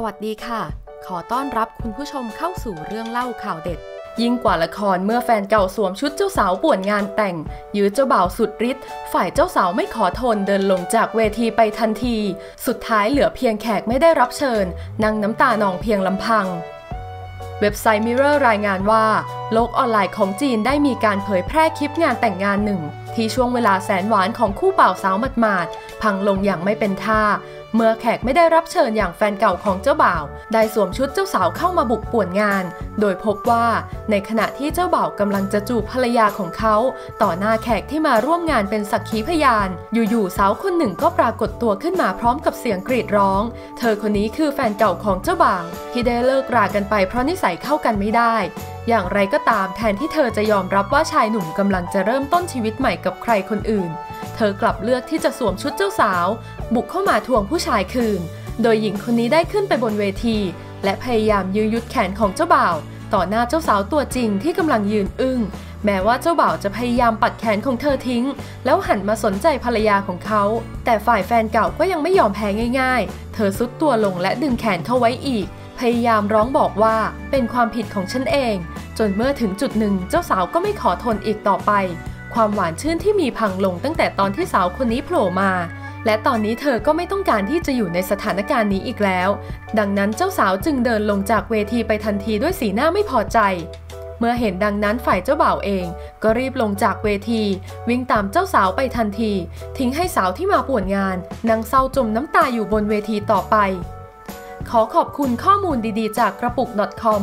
สวัสดีค่ะ ขอต้อนรับคุณผู้ชมเข้าสู่เรื่องเล่าข่าวเด็ด ยิ่งกว่าละครเมื่อแฟนเก่าสวมชุดเจ้าสาวป่วนงานแต่ง ยื้อเจ้าบ่าวสุดฤทธิ์ฝ่ายเจ้าสาวไม่ขอทนเดินลงจากเวทีไปทันที สุดท้ายเหลือเพียงแขกไม่ได้รับเชิญ นั่งน้ำตานองเพียงลำพังเว็บไซต์ Mirror รายงานว่า โลกออนไลน์ของจีนได้มีการเผยแพร่คลิปงานแต่งงานหนึ่ง ที่ช่วงเวลาแสนหวานของคู่บ่าวสาวหมาดๆพังลงอย่างไม่เป็นท่า เมื่อแขกไม่ได้รับเชิญอย่างแฟนเก่าของเจ้าบ่าว ได้สวมชุดเจ้าสาวเข้ามาบุกป่วนงาน โดยพบว่าในขณะที่เจ้าบ่าวกำลังจะจูบภรรยาของเขา ต่อหน้าแขกที่มาร่วมงานเป็นสักขีพยาน อยู่ๆสาวคนหนึ่งก็ปรากฏตัวขึ้นมาพร้อมกับเสียงกรีดร้อง เธอคนนี้คือแฟนเก่าของเจ้าบ่าวที่ได้เลิกรากันไปเพราะนิสัยเข้ากันไม่ได้ อย่างไรก็ตามแทนที่เธอจะยอมรับว่าชายหนุ่มกำลังจะเริ่มต้นชีวิตใหม่กับใครคนอื่น เธอกลับเลือกที่จะสวมชุดเจ้าสาว บุกเข้ามาทวงผู้ชายคืน โดยหญิงคนนี้ได้ขึ้นไปบนเวที และพยายามยื้อยุดแขนของเจ้าบ่าว ต่อหน้าเจ้าสาวตัวจริงที่กำลังยืนอึ้งแม้ว่าเจ้าบ่าวจะพยายามปัดแขนของเธอทิ้ง แล้วหันมาสนใจภรรยาของเขา แต่ฝ่ายแฟนเก่าก็ยังไม่ยอมแพ้ง่าย ๆ เธอซุดตัวลงและดึงแขนเขาไว้อีก พยายามร้องบอกว่าเป็นความผิดของฉันเอง จนเมื่อถึงจุดหนึ่งเจ้าสาวก็ไม่ขอทนอีกต่อไป ความหวานชื่นที่มีพังลงตั้งแต่ตอนที่สาวคนนี้โผล่มา และตอนนี้เธอก็ไม่ต้องการที่จะอยู่ในสถานการณ์นี้อีกแล้ว ดังนั้นเจ้าสาวจึงเดินลงจากเวทีไปทันทีด้วยสีหน้าไม่พอใจ เมื่อเห็นดังนั้นฝ่ายเจ้าบ่าวเอง ก็รีบลงจากเวที วิ่งตามเจ้าสาวไปทันที ทิ้งให้สาวที่มาป่วนงานนางเศร้าจมน้ำตาอยู่บนเวทีต่อไป ขอขอบคุณข้อมูลดีๆ จากกระปุก .com